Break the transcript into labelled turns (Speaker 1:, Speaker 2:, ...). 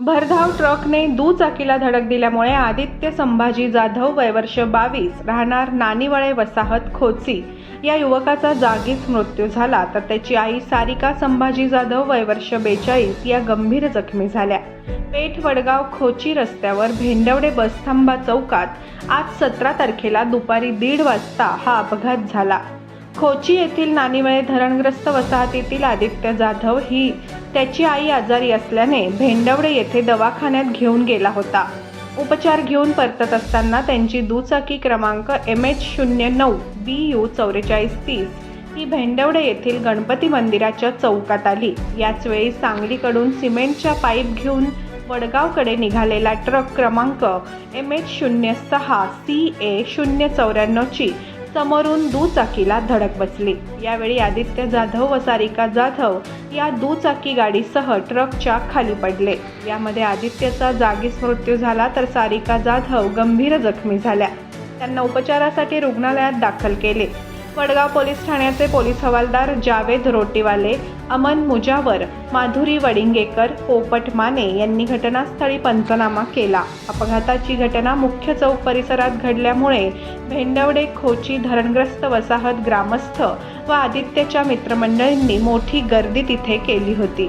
Speaker 1: भरधाव ट्रकने दुचाकीला धडक दिल्यामुळे आदित्य संभाजी जाधव वयवर्ष बावीस राहणार नानिवळे वसाहत खोची. या युवकाचा जागीच मृत्यू झाला तर त्याची आई सारिका संभाजी जाधव वयवर्ष बेचाळीस या गंभीर जखमी झाल्या. पेठ वडगाव खोची रस्त्यावर भेंडवडे बसथांबा चौकात आज सतरा तारखेला दुपारी दीड वाजता हा अपघात झाला. खोची येथील नानिवळे धरणग्रस्त वसाहतीतील आदित्य जाधव ही त्याची आई आजारी असल्याने भेंडवडे येथे दवाखान्यात घेऊन गेला होता. उपचार घेऊन परतत असताना त्यांची दुचाकी क्रमांक एम एच शून्य नऊ बी यू चौवेचाळीस तीस ही भेंडवडे येथील गणपती मंदिराच्या चौकात आली. याच वेळी सांगलीकडून सिमेंटच्या पाईप घेऊन वडगावकडे निघालेला ट्रक क्रमांक एम एच शून्य सहा सी ए शून्य चौऱ्याण्णवची समोरून दुचाकीला धडक बसली. यावेळी आदित्य जाधव व सारिका जाधव या दुचाकी गाडीसह ट्रकच्या खाली पडले. यामध्ये आदित्यचा जागीच मृत्यू झाला तर सारिका जाधव गंभीर जखमी झाल्या. त्यांना उपचारासाठी रुग्णालयात दाखल केले. वडगाव पोलीस ठाण्याचे पोलीस हवालदार जावेद रोटीवाले अमन मुजावर माधुरी वडिंगेकर पोपट माने यांनी घटनास्थळी पंचनामा केला. अपघाताची घटना मुख्य चौक परिसरात घडल्यामुळे भेंडवडे खोची धरणग्रस्त वसाहत ग्रामस्थ व आदित्यच्या मित्रमंडळींनी मोठी गर्दी तिथे केली होती.